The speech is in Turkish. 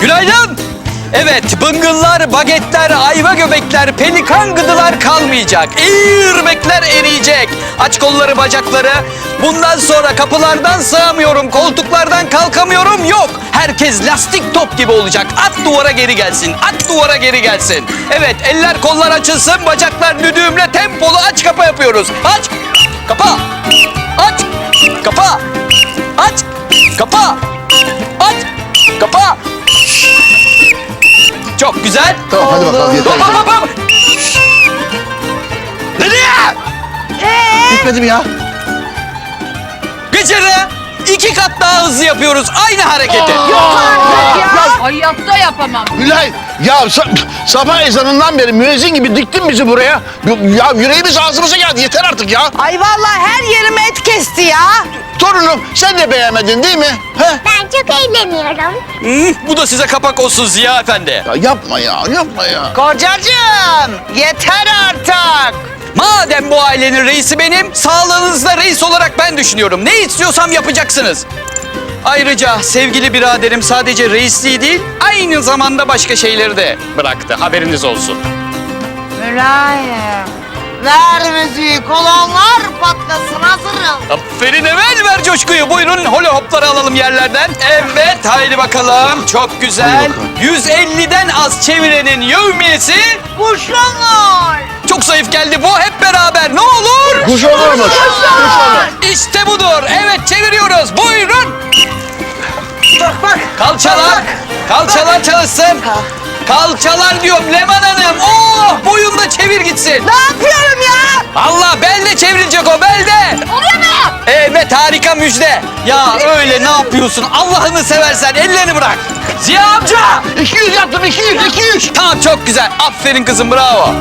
Günaydın. Evet, bıngıllar, bagetler, ayva göbekler, pelikan gıdılar kalmayacak. Eğirmekler eriyecek. Aç kolları, bacakları. Bundan sonra kapılardan sığamıyorum, koltuklardan kalkamıyorum. Yok. Herkes lastik top gibi olacak. At duvara geri gelsin. At duvara geri gelsin. Evet, eller kollar açılsın, bacaklar düdüğümle tempolu aç kapa yapıyoruz. Aç. Kapa. Aç. Kapa. Aç. Kapa. Aç. Kapa. Çok güzel. Tamam hadi bakalım yeter. Hop hop hop hop. Nereye? Bitmedi mi ya? İki kat daha hızlı yapıyoruz aynı hareketi. Hayatta yapamam. Gülay ya sa- sabah ezanından beri müezzin gibi diktin bizi buraya. Ya yüreğimiz ağzımıza geldi yeter artık ya. Ay vallahi her yerim et kesti ya. Torunum sen de beğenmedin değil mi? He? Ben çok eğleniyorum. Bu da size kapak olsun Ziya Efendi. Ya yapma ya yapma ya. Kocacığım yeter artık. Madem bu ailenin reisi benim, sağlığınızda reis olarak ben düşünüyorum. Ne istiyorsam yapacaksınız. Ayrıca sevgili biraderim sadece reisliği değil, aynı zamanda başka şeyleri de bıraktı. Haberiniz olsun. Mülayim. Ver müziği kolonlar patlasın hazırım. Aferin Emel ver coşkuyu. Buyurun holo hopları alalım yerlerden. Evet haydi bakalım. Çok güzel. Hadi 150'den az çevirenin yevmiyesi Kuşlanlar. Çok zayıf geldi. Bu hep beraber ne olur? Kuş olur. İşte budur. Evet çeviriyoruz. Buyurun. Bak bak. Kalçalar. Kalçalar çalışsın. Kalçalar diyorum Leman Hanım. Oh boyunda çevir gitsin. Ne yapıyorum ya? Allah belde çevrilecek o belde. Oluyor mu? Evet harika müjde. Ya öyle ne yapıyorsun? Allah'ını seversen ellerini bırak. Ziya amca. 200 yaptım 200 200. Tamam çok güzel. Aferin kızım bravo.